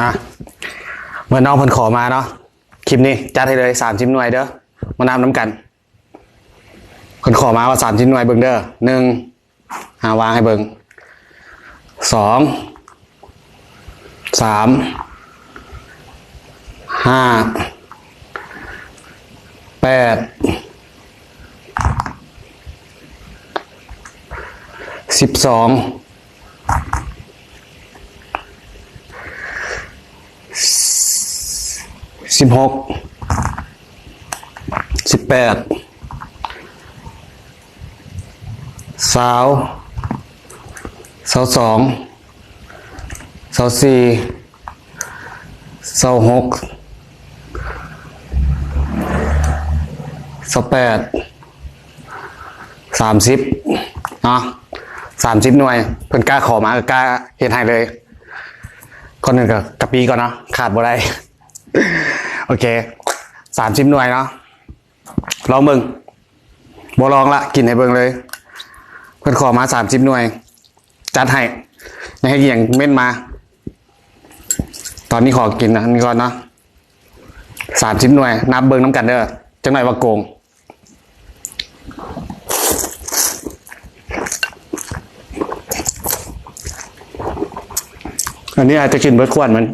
อะเมื่อน้องเพิ่นขอมาเนาะคลิปนี้จัดให้เลยสามชิ้นหน่วยเด้อมานำน้ำกันเพิ่นขอมาว่าสามชิ้นหน่วยเบิ่งเด้อหนึ่งหาวางให้เบิ่งสองสามห้าแปดสิบสอง สิบหกสิบแปดสาวสาวสองสาวสี่สาวหกสาวแปดสามสิบเนาะสามสิบหน่วยเพิ่นกล้าขอมาก็กล้าเห็นให้เลยคนหนึ่งกับกะปีก่อนเนาะขาดบ่ได้ โอเคสามสิบหน่วยเนาะลองเบิงบ่ลองละกินให้เบิงเลย เพิ่อนขอมาสามสิบหน่วย จัดให้ในให้อย่างเม่นมา ตอนนี้ขอกินนะนี่ก่อนเนาะสามสิบหน่วย นับเบิงน้ำกันเด้อจังหน่อยว่าโกงอันนี้อาจจะกินเบิร์ดขวดมัน